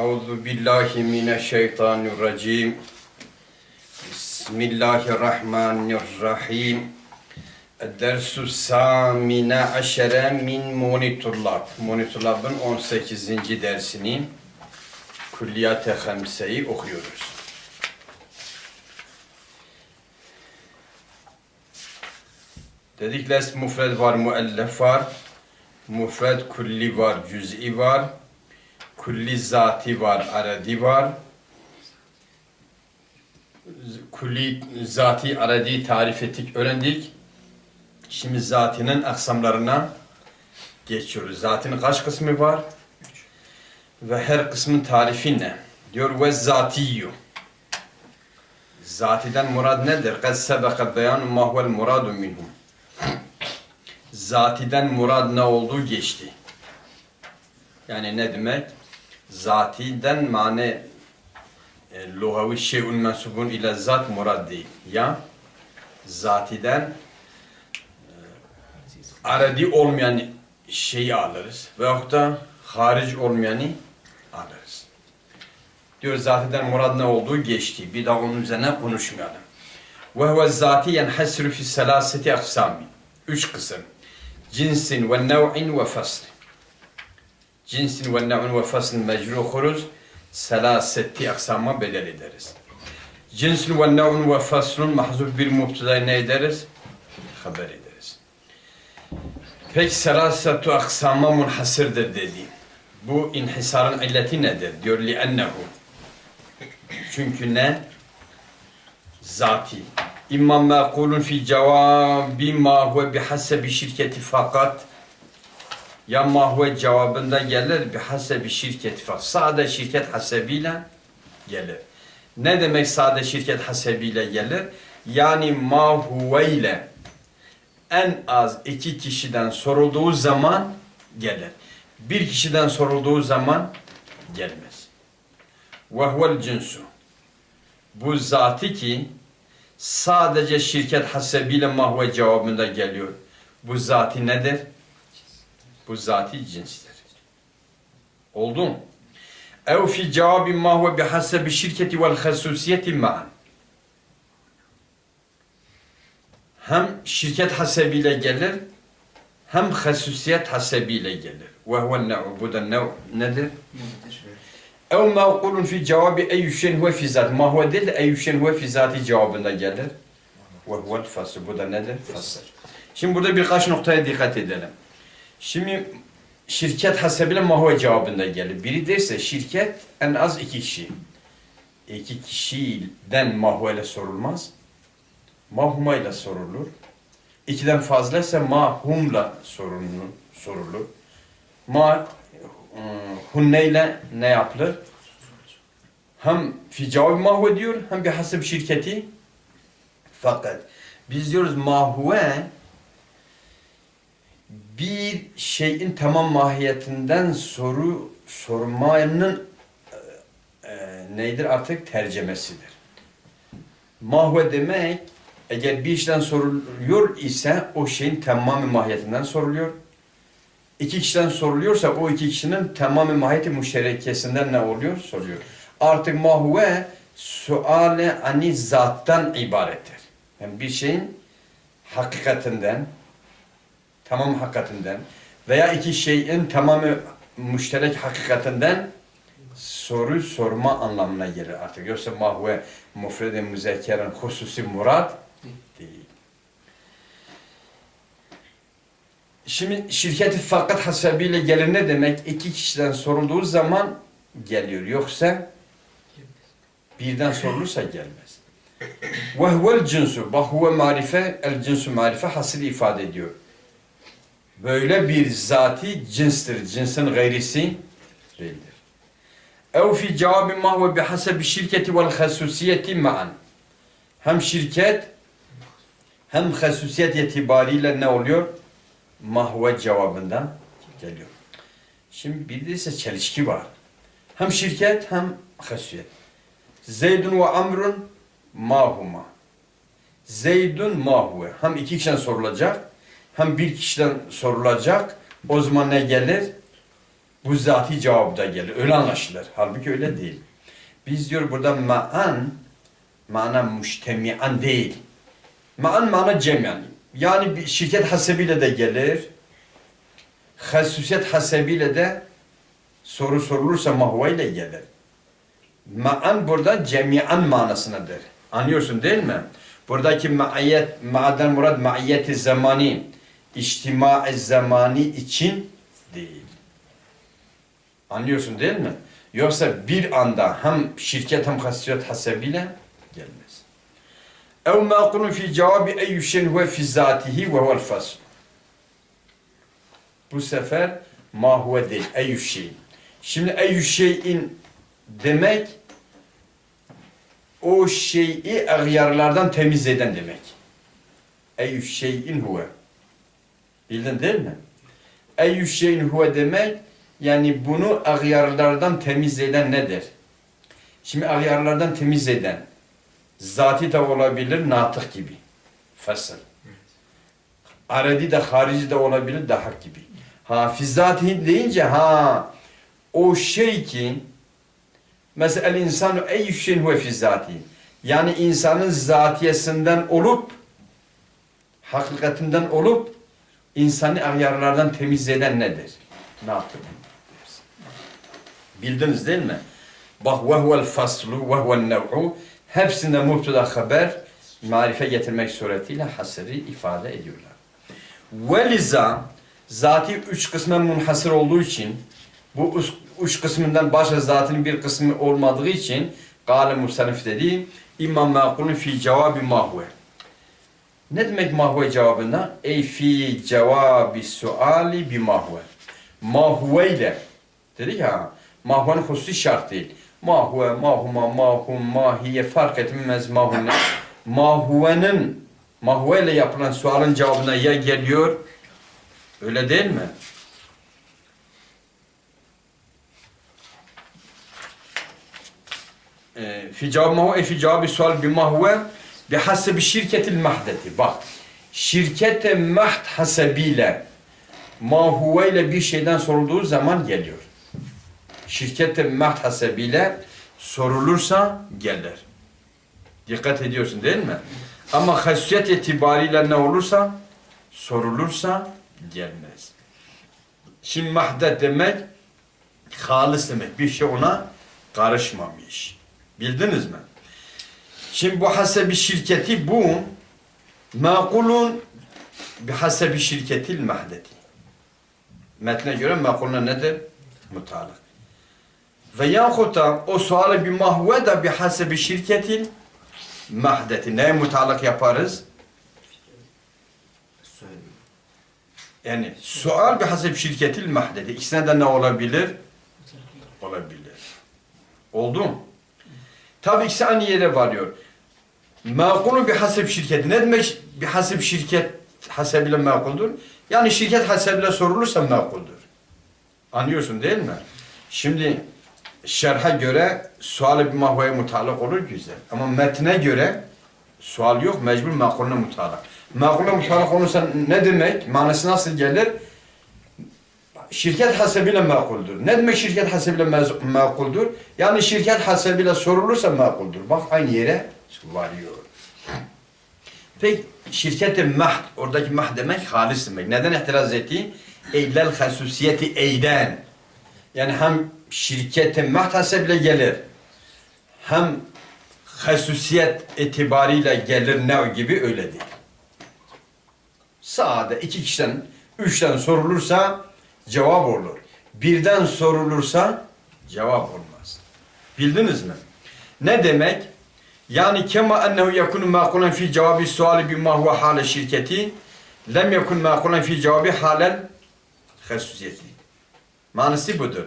Euzu billahi mineşşeytanirracim. Bismillahirrahmanirrahim. Dersu samine aşere min monitullab. Monitullab'ın 18. dersini Külliyat-ı Hamse'yi okuyoruz. Dedik les mufred var, müellef var. Mufred kulli var, cüz'i var. Kulli zati var, aradi var. Kulli zati, aradi tarif ettik, öğrendik. Şimdi zatinin aksamlarına geçiyoruz. Zatinin kaç kısmı var? Ve her kısmın tarifi ne? Diyor ve zatiyyu. Zatiden murad nedir? Sebeka beyanu ma huvel muradu minhum. Zatiden murad ne olduğu geçti. Yani ne demek? Zatiden mane e, lugavi şeyun mensubun ile zat murad değil. Ya zatiden e, aradi olmayan şeyi alırız. Veyahut da haric olmayanı alırız. Diyor zatiden murad ne olduğu geçti. Bir daha onun üzerine konuşmayalım. Ve huve zati yenhasru fi selaseti aksami. Üç kısım. Cinsin ve nev'in ve fasl. Cinsin ve nev'in ve fasl mecru okuruz. Selaseti aksama bedel ederiz. Cinsin ve nev'in ve faslun mahzuf bir mubtedayı ne ederiz? Haber ederiz. Peki selasetu aksama munhasırdır dedi. Bu inhisarın illeti nedir? Diyor li ennehu. Çünkü ne? Zati. İmma maqulun fi cevabi ma huve bihasebi şirketi fakat ya ma huve cevabında gelir bihasebi şirketi fakat. Sade şirket hasebiyle gelir. Ne demek sade şirket hasebiyle gelir? Yani ma huve ile en az iki kişiden sorulduğu zaman gelir. Bir kişiden sorulduğu zaman gelmez. Ve huvel cinsu. Bu zati ki sadece şirket hasebiyle mahve cevabında geliyor. Bu zati nedir? Bu zati cinstir. Oldu mu? Ev fi cevabi mahve bihasebi şirketi vel hasusiyeti ma'an. Hem şirket hasebiyle gelir, hem hasusiyet hasebiyle gelir. Ve huve ne'u. Bu da ne'u nedir? Ev mevkulun fi cevabı eyyü şeyin huve fi zat. Ma huve değil de eyyü şeyin huve fi zati cevabında gelir. Ve huvel fasl. Bu da nedir? Fasl. Şimdi burada birkaç noktaya dikkat edelim. Şimdi şirket hasebiyle ma huve cevabında gelir. Biri derse şirket en az iki kişi. İki kişiden mahvele sorulmaz. Mahuma ile sorulur. İkiden fazla ise mahumla sorulur. sorulur. Ma e, hunneyle ne yapılır? Hem fi cevabı mahve diyor hem bir hasıb şirketi. Fakat biz diyoruz mahve bir şeyin tamam mahiyetinden soru sormanın e, e, neydir artık tercemesidir. Mahve demek eğer bir işten soruluyor ise o şeyin tamamı mahiyetinden soruluyor iki kişiden soruluyorsa o iki kişinin tamamı mahiyeti müşterekesinden ne oluyor? Soruyor. Artık mahve suale ani zattan ibarettir. Yani bir şeyin hakikatinden, tamam hakikatinden veya iki şeyin tamamı müşterek hakikatinden soru sorma anlamına gelir artık. Yoksa mahve mufrede müzekkeren hususi murad değil. Şimdi şirketi fakat hasebiyle gelir ne demek? İki kişiden sorulduğu zaman geliyor. Yoksa birden sorulursa gelmez. Ve huvel cinsu. Bak huve marife, el cinsu marife hasıl ifade ediyor. Böyle bir zati cinstir. Cinsin gayrisi değildir. Ev fi cevabı ma huve bihasebi şirketi vel hasusiyeti ma'an. Hem şirket hem hasusiyet itibariyle ne oluyor? mahve cevabından geliyor. Şimdi bir çelişki var. Hem şirket hem hasiyet. Zeydun ve Amrun mahuma. Zeydun mahve. Hem iki kişiden sorulacak hem bir kişiden sorulacak. O zaman ne gelir? Bu zati cevapta gelir. Öyle anlaşılır. Halbuki öyle değil. Biz diyor burada ma'an mana müştemian değil. Ma'an mana cemyan. Yani bir şirket hasebiyle de gelir. Hasusiyet hasebiyle de soru sorulursa mahve ile gelir. Ma'an burada cemian manasındadır. Anlıyorsun değil mi? Buradaki ma'iyet, ma'adan murad ma'iyeti zamani, içtima zamani için değil. Anlıyorsun değil mi? Yoksa bir anda hem şirket hem hasiyet hasebiyle gelmez. Ev ma'kulun fi cevabi eyyü şeyin huve fi zatihi ve huvel. Bu sefer ma huve değil, eyyü. Şimdi eyyü demek o şeyi agyarlardan temiz eden demek. Eyyü şeyin. Bildin değil mi? Eyyü şeyin huve demek yani bunu agyarlardan temiz eden nedir? Şimdi agyarlardan temiz eden zati de olabilir natık gibi. Fasıl. Aredi de harici de olabilir daha gibi. Ha fizzati deyince ha o şey ki mesela el insanu ey şeyin huve fizzati. Yani insanın zatiyesinden olup hakikatinden olup insanı agyarlardan temiz eden nedir? Ne yaptın? Bildiniz değil mi? Bak ve huvel faslu ve huvel nev'u hepsinde mubtada haber marife getirmek suretiyle hasırı ifade ediyorlar. Ve liza zati üç kısma munhasır olduğu için bu üç, kısmından başka zatinin bir kısmı olmadığı için Gale Musanif dedi İmam makulun fi cevabi mahve. Ne demek mahve cevabında? Ey fi cevabi suali bi mahve. Mahve ile dedik ha mahvenin hususi şart değil. Mahve, mahuma, mahum, mahiye fark etmez mahune. Mahvenin mahve ile yapılan sualın cevabına ya geliyor öyle değil mi? Ee, fi cevabı mahve, fi cevabı sual bi mahve bi hasebi şirketil mahdeti. Bak, şirkete mahd hasebiyle mahve ile bir şeyden sorulduğu zaman geliyor. Şirkete mahd hasebiyle sorulursa gelir. Dikkat ediyorsun değil mi? Ama hasiyet itibariyle ne olursa sorulursa gelmez. Şimdi mahde demek halis demek. Bir şey ona karışmamış. Bildiniz mi? Şimdi bu hasebi şirketi bu makulun bi hasebi şirketil mahdeti. Metne göre makuluna nedir? Mutalak. Ve yahut da o sualı bir mahve da bir hasebi şirketil mahdeti. Neye mutalak yaparız? Yani sual bir hasep şirketil mahdedi. İkisine de ne olabilir? Olabilir. Oldu mu? Tabii ikisi aynı yere varıyor. Makulun bir hasep şirketi. Ne demek bir hasep şirket hasebiyle makuldur? Yani şirket hasebiyle sorulursa makuldur. Anlıyorsun değil mi? Şimdi şerha göre sual bir mahveye mutalak olur güzel. Ama metne göre sual yok mecbur makuluna mutalak. Makuluna mutalak olursa ne demek? Manası nasıl gelir? Şirket hasebiyle makuldür. Ne demek şirket hasebiyle makuldür? Yani şirket hasebiyle sorulursa makuldür. Bak aynı yere varıyor. Peki şirketi mahd, oradaki mahd demek halis demek. Neden itiraz etti? Eylel hasusiyeti eyden. Yani hem şirkete mahd hasebiyle gelir. Hem hasusiyet itibariyle gelir ne gibi öyle değil. Sade iki kişiden, üçten sorulursa cevap olur. Birden sorulursa cevap olmaz. Bildiniz mi? Ne demek? Yani kema ennehu yekunu makulen fi cevabi suali bima huve hale şirketi lem yekun makulen fi cevabi halel hasusiyeti. Manası budur.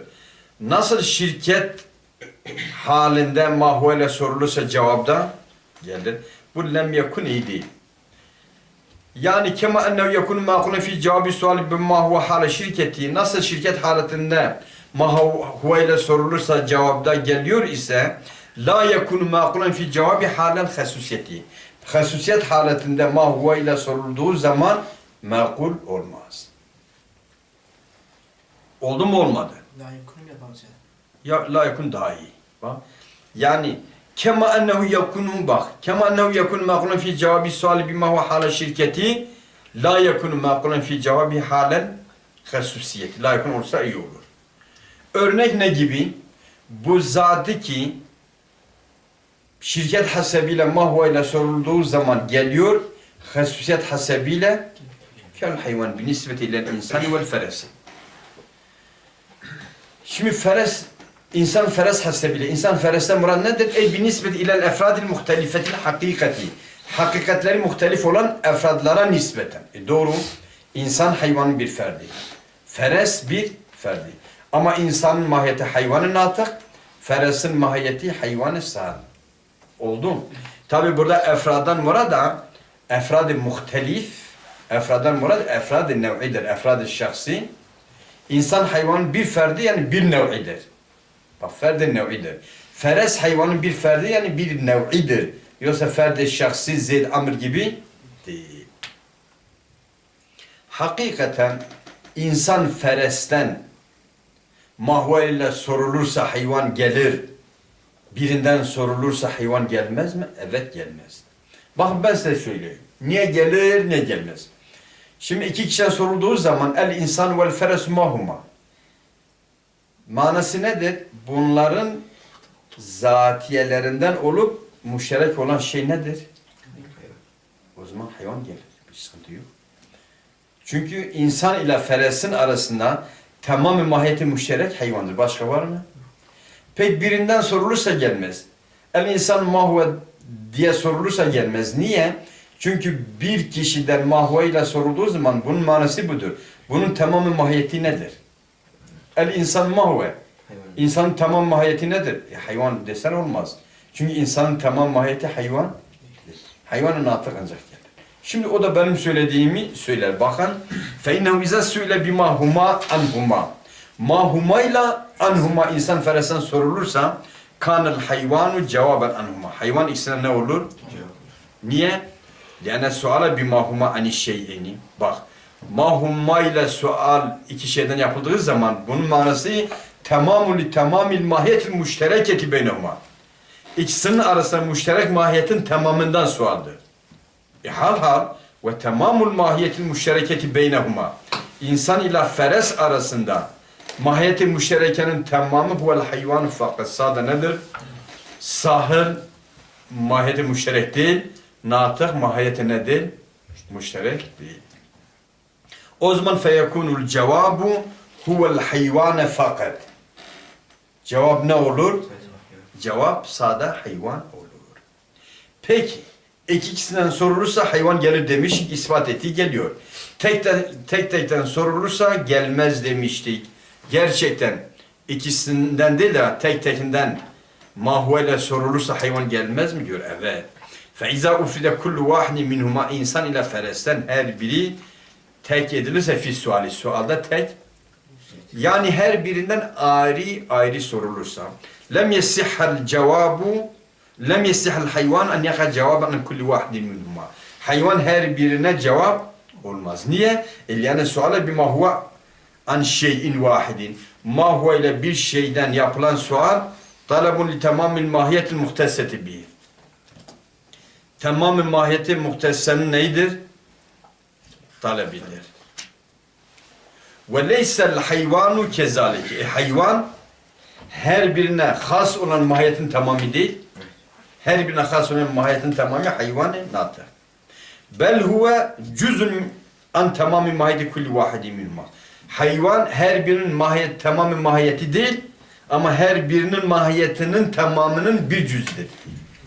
Nasıl şirket halinde mahvele sorulursa cevapta gelir. Bu lem yekun iyi değil. Yani kema ennehu yekunu makulen fi cevabi suali bima huve hale şirketi nasıl şirket haletinde mahve ile sorulursa cevapta geliyor ise la yekunu makulen fi cevabi halen hasusiyeti. Hasusiyet haletinde mahve ile sorulduğu zaman makul olmaz. Oldu mu olmadı? La yakunu yapalım sen. Ya la yakun daha iyi. Bak. Yani kema ennehu yakunu bak. Kema ennehu yakunu maqulun fi cevabi suali bima huve hala şirketi la yakunu maqulun fi cevabi halen hususiyeti. La yakun olsa iyi olur. Örnek ne gibi? Bu zatı ki şirket hasebiyle mahva ile sorulduğu zaman geliyor. Hususiyet hasebiyle kel hayvan bi nisbeti ile insani vel feresi. Şimdi feres, insan feres hasebiyle, insan feresten murad nedir? Ey bi nisbeti ilel efradil muhtelifetil hakikati. Hakikatleri muhtelif olan efradlara nispeten. E doğru. İnsan hayvanın bir ferdi. Feres bir ferdi. Ama insanın mahiyeti hayvanın natık, feresin mahiyeti hayvanı sağ. Oldu? Tabi burada efradan murad da efrad-ı muhtelif, efradan murad efrad-ı nev'idir, efrad-ı şahsi. İnsan hayvanın bir ferdi yani bir nev'idir. Bak ferdi nev'idir. Feres hayvanın bir ferdi yani bir nev'idir. Yoksa ferdi şahsi Zeyd Amr gibi değil. Hakikaten insan feresten mahva ile sorulursa hayvan gelir. Birinden sorulursa hayvan gelmez mi? Evet gelmez. Bakın ben size söyleyeyim. Niye gelir, ne gelmez. Şimdi iki kişiden sorulduğu zaman el insan vel feres mahuma. Manası nedir? Bunların zatiyelerinden olup müşterek olan şey nedir? O zaman hayvan gelir. Bir sıkıntı yok. Çünkü insan ile feresin arasında tamamı mahiyeti müşterek hayvandır. Başka var mı? Pek birinden sorulursa gelmez. El insan mahve diye sorulursa gelmez. Niye? Çünkü bir kişiden mahve ile sorulduğu zaman bunun manası budur. Bunun tamamı mahiyeti nedir? El insan mahve. Hayvan. İnsanın tamam mahiyeti nedir? E, hayvan desen olmaz. Çünkü insanın tamam mahiyeti hayvan. Hayvanın atık ancak gelir. Şimdi o da benim söylediğimi söyler. Bakın. فَاِنَّهُ اِذَا سُئِلَ بِمَا هُمَا anhuma. Ma humayla anhuma insan feresen sorulursa kanel hayvanu cevaben anhuma. Hayvan ikisine ne olur? Cevap. Niye? Yani suala bima huma ani şeyini. Bak. Ma humma ile sual iki şeyden yapıldığı zaman bunun manası tamamul li tamamil mahiyetil müştereketi beynehuma. İkisinin arasında müşterek mahiyetin tamamından sualdır. E hal hal ve tamamul mahiyetil müştereketi beynehuma. İnsan ile feres arasında mahiyeti müşterekenin tamamı huvel hayvanu fakat sağda nedir? Sahır mahiyeti müşterek değil. Natık mahiyeti nedir? Müşterek değil. O zaman feyekunul cevabu huvel hayvane fakat. Cevap ne olur? Sadece bak ya. Cevap sade hayvan olur. Peki ikisinden sorulursa hayvan gelir demiş, ispat ettiği geliyor. Tek, de, tek tekten sorulursa gelmez demiştik. Gerçekten ikisinden değil de tek tekinden mahvele sorulursa hayvan gelmez mi diyor? Evet. فَاِذَا اُفْرِدَ كُلُّ وَاحْنِ مِنْهُمَا insan ile feresten her biri tek edilirse fi suali sualda tek yani her birinden ayrı ayrı sorulursa lem yesihhal cevabu lem yesihhal hayvan en yaka cevaben an kulli vahidin minhuma. Hayvan her birine cevap olmaz. Niye? Yani suale bima huve an şeyin vahidin. Ma huve ile bir şeyden yapılan sual talabun li tamamil mahiyetil muhteseti bih. Tamamı mahiyeti muhtesenin neydir? Talebidir. Ve leysel hayvanu kezalike. E, hayvan her birine has olan mahiyetin tamamı değil. Her birine has olan mahiyetin tamamı hayvanı natır. Bel huve cüzün an tamamı mahiyeti kulli vahidi minhuma. Hayvan her birinin mahiyet tamamı mahiyeti değil ama her birinin mahiyetinin tamamının bir cüzdür.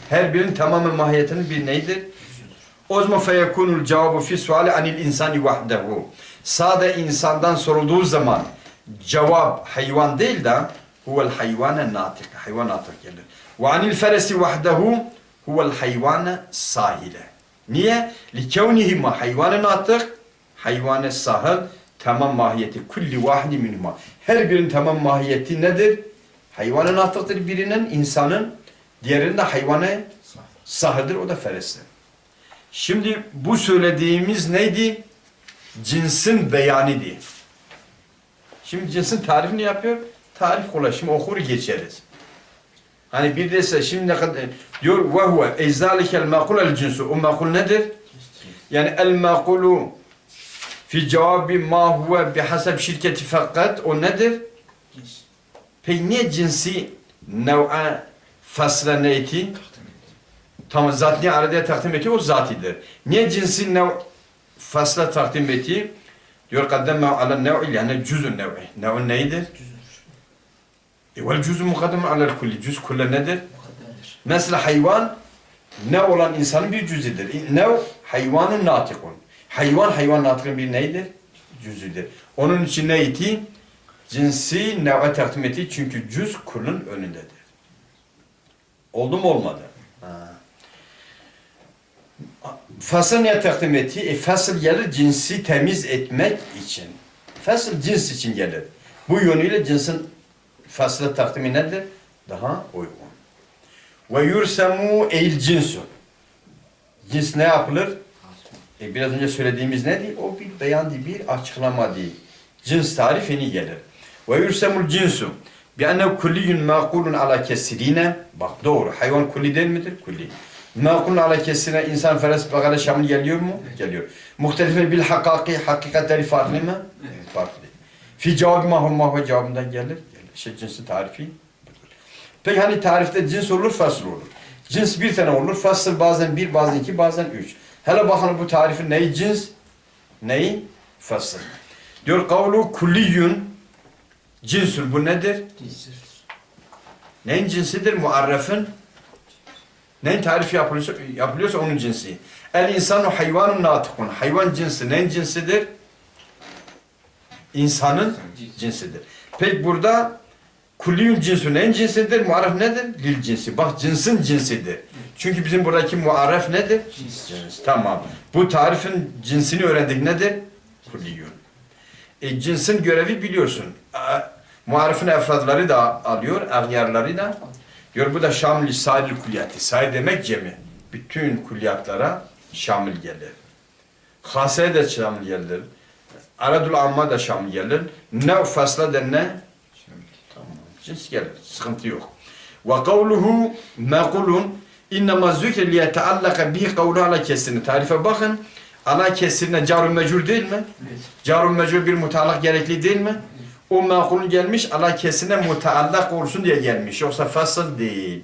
Her birinin tamamı mahiyetinin bir neydir? O zaman feyekunul cevabı fi suali anil insani vahdehu. Sade insandan sorulduğu zaman cevap hayvan değil de huvel hayvane natik. Hayvan natik gelir. Ve anil feresi vahdehu huvel hayvane sahile. Niye? Likevnihima hayvane natik, hayvane sahil tamam mahiyeti kulli vahdi minhuma. Her birinin tamam mahiyeti nedir? Hayvanın natıktır birinin, insanın, diğerinin de hayvanı sahildir, o da ferestir. Şimdi bu söylediğimiz neydi? Cinsin beyanıydı. Şimdi cinsin tarifini yapıyor. Tarif kolay. Şimdi okur geçeriz. Hani bir de şimdi ne kadar diyor ve huve ezzalikel makul el cinsu. O makul nedir? Yani el makulu fi cevabi ma huve bihasab şirketi fakat o nedir? Peki niye cinsi nev'a fasla neyti? Tamam zat niye arada takdim eti o zatidir. Niye cinsi nev fasla takdim eti? Diyor kaddemme ala nev'i yani cüzün nev'i. Nev'in neyidir? E vel cüzü mukaddem alel kulli. Cüz kulle nedir? Mesela hayvan ne olan insanın bir cüzüdür. Ne hayvanın natikun. Hayvan hayvan natikun bir neydir? Cüzüdür. Onun için ne iti? Cinsi nev'e takdim etti çünkü cüz kulun önündedir. Oldu mu olmadı? Ha. Fasıl niye takdim etti? E, fasıl gelir cinsi temiz etmek için. Fasıl cins için gelir. Bu yönüyle cinsin faslı takdimi nedir? Daha uygun. Ve yursemu eil cinsu. Cins ne yapılır? E, biraz önce söylediğimiz ne değil? O bir beyan değil, bir açıklama değil. Cins tarifini gelir. Ve yursemul cinsu. Bi ennev kulliyun makulun ala kesirine. Bak doğru. Hayvan kulli değil midir? Kulli. Makulun ala kesirine insan feres bagale şamil geliyor mu? Geliyor. Muhtelife bil hakaki. Hakikatleri farklı mı? Farklı. Fi cevabı mahum mahve cevabından gelir. gelir. İşte cinsi tarifi. Peki hani tarifte cins olur, fasıl olur. Cins bir tane olur, fasıl bazen bir, bazen iki, bazen üç. Hele bakın bu tarifin neyi cins, neyi fasıl. Diyor kavlu kulliyun cinsül bu nedir? Neyin cinsidir? Muarrefin. Neyin tarifi yapılıyorsa, yapılıyorsa onun cinsi. El insanu hayvanun natıkun. Hayvan cinsi neyin cinsidir? İnsanın cinsidir. Peki burada kulliyun cinsi neyin cinsidir? Muarref nedir? Lil cinsi. Bak cinsin cinsidir. Çünkü bizim buradaki muarref nedir? Cins. Tamam. Bu tarifin cinsini öğrendik nedir? Kulliyun. E, cinsin görevi biliyorsun. A, muarifin efradları da alıyor, agyarları da. Diyor bu da şamil sair kulliyati. Sair demek cemi. Bütün kulliyatlara şamil gelir. Haseye de şamil gelir. Aradul amma da şamil gelir. Ne fasla da ne? Tamam. Cins gelir. Sıkıntı yok. Ve kavluhu mekulun innema zükre liyeteallaka bihi kavlu ala kesini. Tarife bakın. Ala kesirine carun mecur değil mi? Carun mecur bir mutallak gerekli değil mi? O makulun gelmiş ala kesine mutallak olsun diye gelmiş. Yoksa fasıl değil.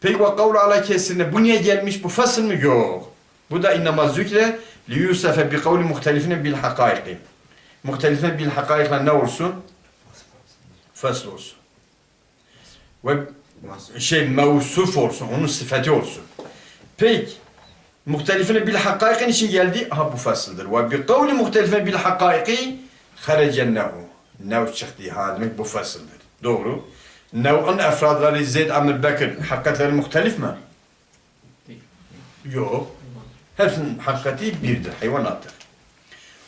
Peki ve kavlu ala kesirine bu niye gelmiş? Bu fasıl mı? Yok. Bu da innema zükre li yusefe bi kavli muhtelifine bil hakaiki. Muhtelifine bil hakaikle ne olsun? Fasıl olsun. Ve şey mevsuf olsun. Onun sıfatı olsun. Peki muhtelifine bil hakaiki için geldi? Aha bu fasıldır. Ve bi kavli muhtelifine bil hakaiki harecen ne'u. Nev çıktı. Ha demek bu fasıldır. Doğru. Nev'in efradları Zeyd Amr Bekir hakikatleri muhtelif mi? Yok. Hepsinin hakikati birdir. Hayvanattır.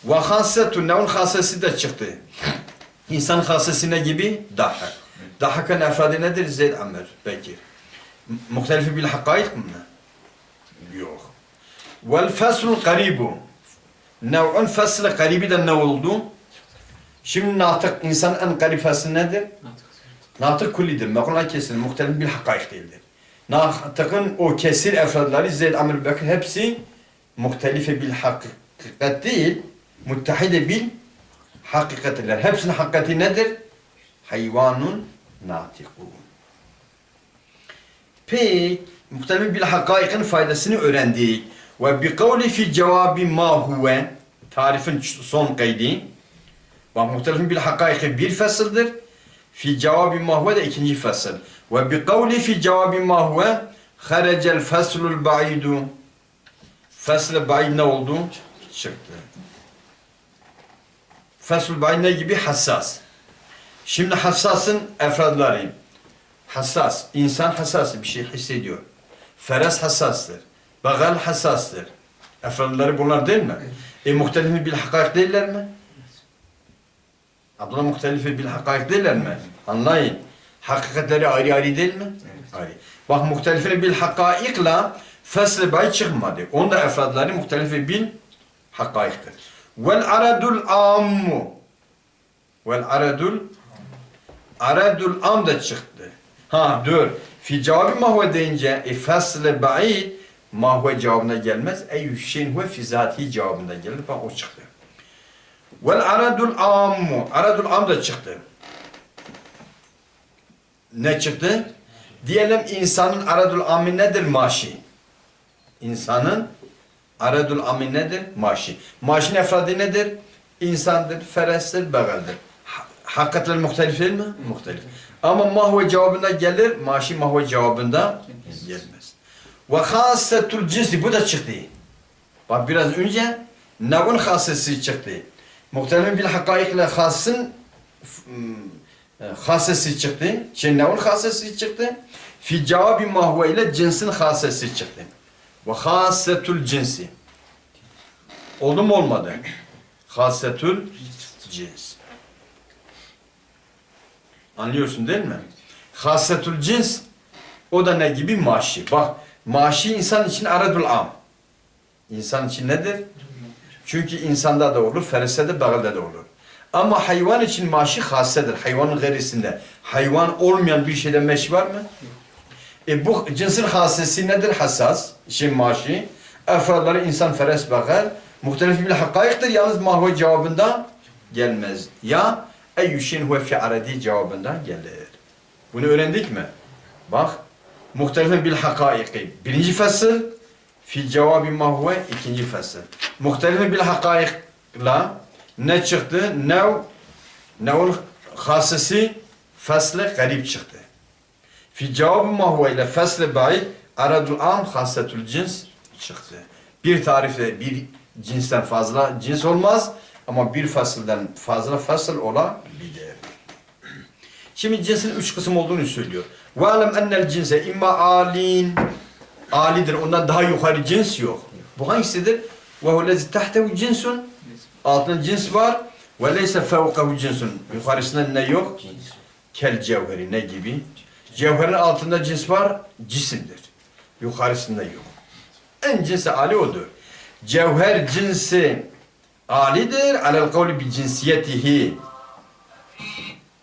Ve hasetu nev'in hasesi de çıktı. İnsan hasesi ne gibi? Dahak. Dahak'ın efradı nedir? Zeyd Amr Bekir. Muhtelifi bil hakaik mi? Yok. Vel feslul garibu. Nev'un fesli garibi de ne oldu? Şimdi natık insan en garip fesli nedir? Natık kullidir. Mekula kesin. Muhtelif bil hakaik değildir. Natıkın o kesir efradları Zeyd Amr Bekir hepsi muhtelife bil hakikat değil, muttahide bil hakikatiler. Hepsinin hakikati nedir? Hayvanun natikun. Peki, muhtelif bil hakaikin faydasını öğrendik. Ve bi kavli fi cevabi ma huve tarifin son kaydı. Bak muhtelifin bil hakaiki bir fasıldır. Fi cevabi ma huve de ikinci fasıl. Ve bi kavli fi cevabi ma huve harecel faslul ba'idu. Fasl-ı ba'id ne oldu? Çıktı. Fasl-ı ba'id ne gibi? Hassas. Şimdi hassasın efradları. Hassas. İnsan hassas bir şey hissediyor. Feres hassastır. Bagal hassastır. Efradları bunlar değil mi? E muhtelifi bil hakaik değiller mi? Abdullah muhtelifi bil hakaik değiller mi? Anlayın. Hakikatleri ayrı ayrı değil mi? Ayrı. Bak muhtelifini bil hakaikla fesl bay çıkmadı. Onda efradları muhtelifi bil hakaiktir. Vel aradul ammu. Vel aradul aradul am da çıktı. Ha dur. Fi cevabı mahve deyince e fasle ba'id mahve cevabına gelmez. Ey şeyin huve fi zati cevabında gelir. Bak o çıktı. Vel aradul ammu. Aradul am da çıktı. Ne çıktı? Diyelim insanın aradul ammi nedir? Maşi. İnsanın aradul ammi nedir? Maşi. Maşin efradı nedir? İnsandır, ferestir, begaldir. Ha- Hakikatler muhtelif değil mi? Muhtelif. Ama mahve cevabında gelir, maşi mahve cevabında gelmez. Ve hasetul cinsi bu da çıktı. Bak biraz önce nevun hasesi çıktı. Muhtelifin bil hakaikle hasın e, hasesi çıktı. Şey nevun hasesi çıktı. Fi cevabı mahve ile cinsin hasesi çıktı. Ve hasetul cinsi. Oldu mu olmadı? Hasetul cins. Anlıyorsun değil mi? Hasetul cins o da ne gibi? Maşi. Bak maşi insan için aradul am. İnsan için nedir? Çünkü insanda da olur, feresede, bağılda da olur. Ama hayvan için maşi hassedir. Hayvanın gerisinde. Hayvan olmayan bir şeyde meşi var mı? E bu cinsin hassesi nedir? Hassas. Şey maşi. Efradları insan feres bakar. Muhtelif bir hakayıktır. Yalnız mahve cevabında gelmez. Ya eyyüşin huve fi aradi cevabında gelir. Bunu öğrendik mi? Bak. Muhtelifin bil hakaiki. Birinci fasıl. Fi cevabı mahve ikinci fasıl. Muhtelifin bil hakaikla ne çıktı? Nev nevul hasesi fasle garip çıktı. Fi cevabı mahve ile fasle ba'id aradul am hasetul cins çıktı. Bir tarifle bir cinsten fazla cins olmaz ama bir fasıldan fazla fasıl olabilir. Şimdi cinsin üç kısım olduğunu söylüyor. Alem ennel cinse imma alin alidir. Ondan daha yukarı cins yok. Bu hangisidir? Ve hullezi tahtehu cinsun altında cins var. Leyse fevkahu cinsun. Yukarısında ne yok? Kel cevheri ne gibi? Cevherin altında cins var, cisimdir. Yukarısında yok. En cinsi ali odur. Cevher cinsi alidir. Alel kavli bi cinsiyetihi.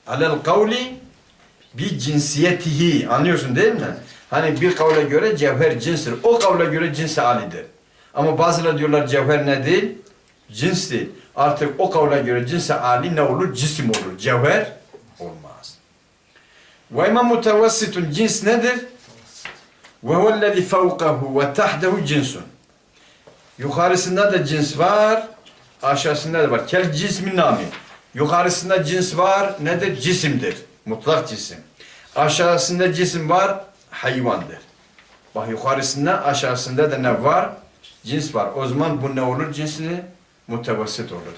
Alel kavli bi cinsiyetihi. Anlıyorsun değil mi? Hani bir kavle göre cevher cinstir. O kavle göre cinsi alidir. Ama bazıları diyorlar cevher ne değil? Cins değil. Artık o kavle göre cinsi ali ne olur? Cisim olur. Cevher olmaz. Ve imam mutevessitun cins nedir? Ve huvellezî fevkahu ve tahdehu cinsun. Yukarısında da cins var, aşağısında da var. Kel cismin nami. Yukarısında cins var, nedir? Cisimdir. Mutlak cisim. Aşağısında cisim var, hayvandır. Bak yukarısında, aşağısında da ne var? Cins var. O zaman bu ne olur? Cinsli mutevessit olur.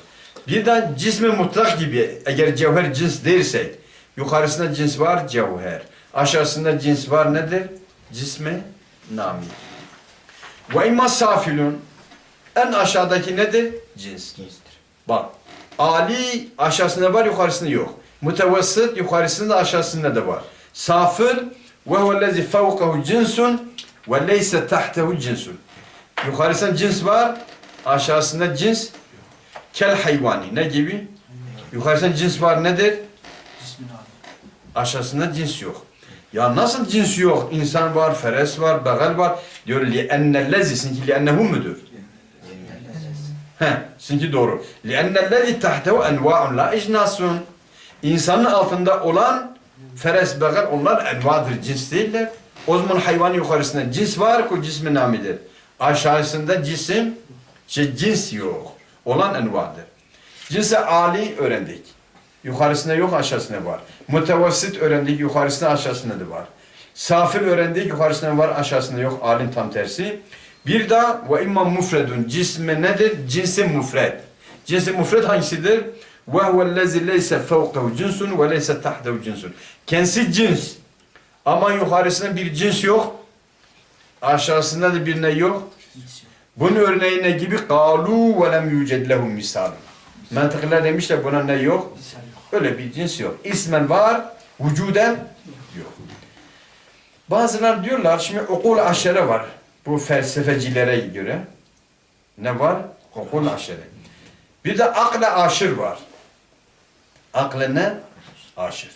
Bir de cismi mutlak gibi eğer cevher cins değilsek yukarısında cins var cevher. Aşağısında cins var nedir? Cismi nami. Ve imma safilun en aşağıdaki nedir? Cins. Bak Ali aşağısında var yukarısında yok. Mutevessit yukarısında aşağısında da var. Safil ve huvellezi fevkahu cinsun ve leyse tahtehu cinsun. Yukarısında cins var, aşağısında cins kel hayvani. Ne gibi? Yukarısında cins var nedir? Aşağısında cins yok. Ya nasıl cins yok? İnsan var, feres var, begal var. Diyor li ennellezi. Sinki li ennehu müdür? Heh, sinki doğru. Li ennellezi tahtehu enva'un la icnasun. İnsanın altında olan feres, begal onlar envadır, cins değiller. O zaman hayvanın yukarısında cins var, o cismin namidir. Aşağısında cisim, şey cins yok. Olan envadır. Cinse Ali öğrendik. Yukarısında yok, aşağısında var. Mutevassit öğrendik, yukarısında aşağısında da var. Safil öğrendik, yukarısında var, aşağısında yok. Alin tam tersi. Bir daha ve imma mufredun. Cisme nedir? Cinsi mufred. Cinsi mufred hangisidir? Ve huvellezi leyse fevkahu cinsun ve leyse tahdehu cinsun. Kendisi cins. Ama yukarısında bir cins yok. Aşağısında da bir ne yok. Bunun örneği ne gibi? Kalu ve lem yüced lehum misal. Mantıklılar demişler buna ne yok? Öyle bir cins yok. İsmen var, vücuden yok. Bazılar diyorlar, şimdi okul aşere var. Bu felsefecilere göre. Ne var? Okul aşere. Bir de akle aşır var. Akle ne? Aşır.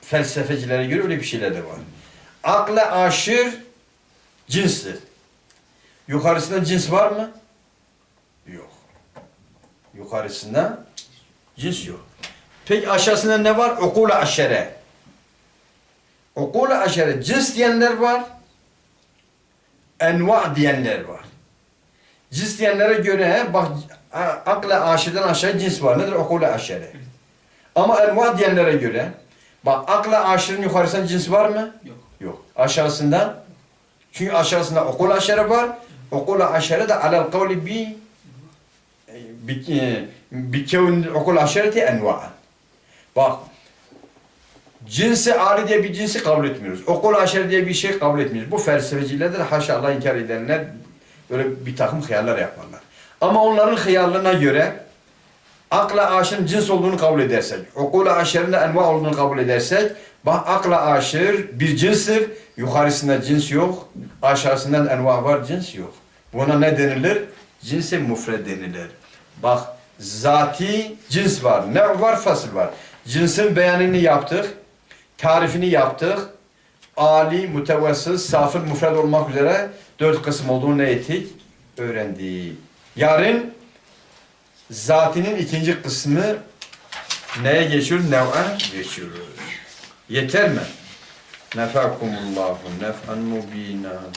felsefecilere göre öyle bir şeyler de var. Akla aşır cinstir. Yukarısında cins var mı? Yok. Yukarısında cins yok. Peki aşağısında ne var? Okula aşere. Okula aşere cins diyenler var. Enva diyenler var. Cins diyenlere göre bak akla aşırıdan aşağı cins var. Nedir? Okula aşere. Ama enva diyenlere göre bak akla aşırının yukarısında cins var mı? Yok. Aşağısında çünkü aşağısında okul aşere var. Okul aşere de alel kavli bi bi bi kevn okul aşereti enva. Bak cinsi ali diye bir cinsi kabul etmiyoruz. Okul aşere diye bir şey kabul etmiyoruz. Bu felsefecilerdir. Haşa Allah inkar edenler böyle bir takım hayaller yaparlar. Ama onların hayallerine göre akla aşırın cins olduğunu kabul edersek, okula aşırın enva olduğunu kabul edersek, bak akla aşır bir cinstir, yukarısında cins yok, aşağısından enva var, cins yok. Buna ne denilir? Cinsi mufred denilir. Bak, zati cins var, ne var? Fasıl var. Cinsin beyanını yaptık, tarifini yaptık, Ali, mütevessil, safır, mufred olmak üzere dört kısım olduğunu ne ettik? Öğrendik. Yarın zatinin ikinci kısmı neye geçiyoruz? Nev'a geçiyoruz. Yeter mi? Nefakumullahu nef'an mubina.